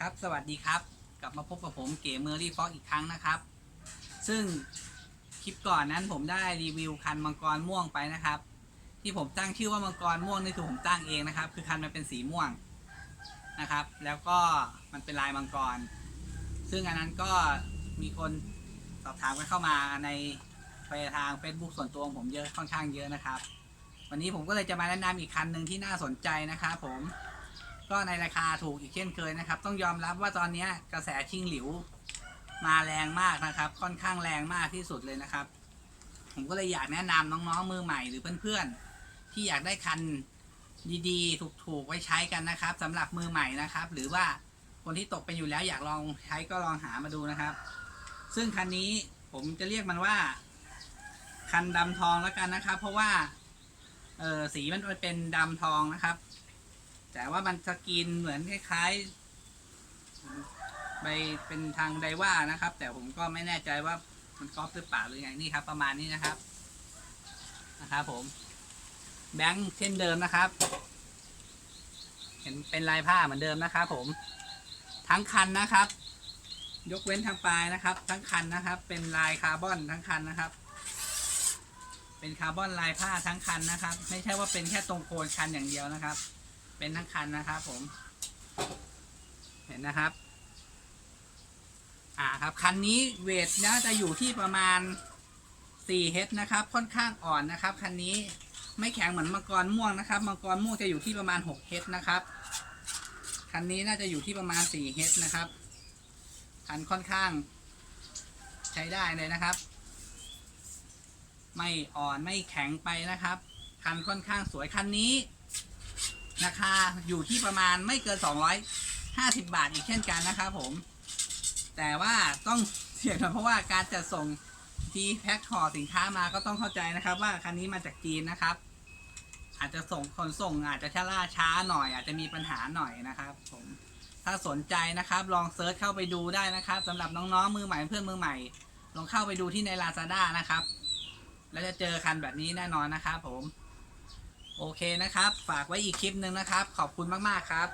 ครับสวัสดีครับ กลับมาพบกับผมเก๋เมอรี่ฟอกอีกครั้งนะครับ ซึ่งคลิปก่อนนั้นผมได้รีวิวคันมังกรม่วงไปนะครับ ที่ผมตั้งชื่อว่ามังกรม่วงนี่คือผมตั้งเองนะครับ คือคันมันเป็นสีม่วงนะครับ แล้วก็มันเป็นลายมังกร ซึ่งอันนั้นก็มีคนสอบถามกันเข้ามาในไปทาง Facebook ส่วนตัวของผมเยอะค่อนข้างเยอะนะครับ วันนี้ผมก็เลยจะมาแนะนำอีกคันหนึ่งที่น่าสนใจนะครับผม ก็ในราคาถูกอีกเช่นเคยนะครับ ต้องยอมรับว่าตอนนี้กระแสชิงหลิว มาแรงมากนะครับ ค่อนข้างแรงมากที่สุดเลยนะครับ ผมก็เลยอยากแนะนำน้องๆมือใหม่หรือเพื่อนๆ ที่อยากได้คันดีๆ ถูกๆไว้ใช้กันนะครับสำหรับมือใหม่นะครับ หรือว่าคนที่ตกเป็นอยู่แล้วอยากลองใช้ก็ลองหามาดูนะครับ ซึ่งคันนี้ผมจะเรียกมันว่า คันดำทองแล้วกันนะครับ เพราะว่าเออสีมันเป็นดำทองนะครับ แต่ว่ามันสกรีนเหมือนคล้ายๆไปเป็นทางไดว่านะครับ แต่ผมก็ไม่แน่ใจว่ามันก๊อปหรือเปล่าหรือไงนี่ครับ ประมาณนี้นะครับนะครับผม แบงค์เช่นเดิมนะครับ เห็นเป็นลายผ้าเหมือนเดิมนะครับผม ทั้งคันนะครับ ยกเว้นทางปลายนะครับ ทั้งคันนะครับ เป็นลายคาร์บอนทั้งคันนะครับ เป็นคาร์บอนลายผ้าทั้งคันนะครับ ไม่ใช่ว่าเป็นแค่ตรงโคนคันอย่างเดียวนะครับ เป็นทั้งคันนะครับผม เห็นนะครับ อ่าครับคันนี้เวทน่าจะอยู่ที่ประมาณ4เฮดนะครับ ค่อนข้างอ่อนนะครับคันนี้ไม่แข็งเหมือนมังกรม่วงนะครับมังกรม่วงจะอยู่ที่ประมาณ6เฮดนะครับคันนี้น่าจะอยู่ที่ประมาณ4เฮดนะครับคันค่อนข้าง ใช้ได้เลยนะครับ ไม่อ่อนไม่แข็งไปนะครับ คันค่อนข้างสวยคันนี้ ราคาอยู่ที่ประมาณไม่เกิน 250 บาทอีกเช่นกันนะครับผม แต่ว่าต้องเสียหน่อยเพราะว่าการจัดส่งที่แพ็คห่อสินค้ามาก็ต้องเข้าใจนะครับ ว่าคันนี้มาจากจีนนะครับ อาจจะส่งขนส่งอาจจะชะล่าช้าหน่อย อาจจะมีปัญหาหน่อยนะครับ ผมถ้าสนใจนะครับ ลองเซิร์ชเข้าไปดูได้นะครับสำหรับน้องๆมือใหม่เพื่อนมือใหม่ ลองเข้าไปดูที่ใน Lazada นะครับ แล้วจะเจอคันแบบนี้แน่นอนนะครับผม โอเคนะครับ ฝากไว้อีกคลิปหนึ่งนะครับ ขอบคุณมาก ๆ ครับ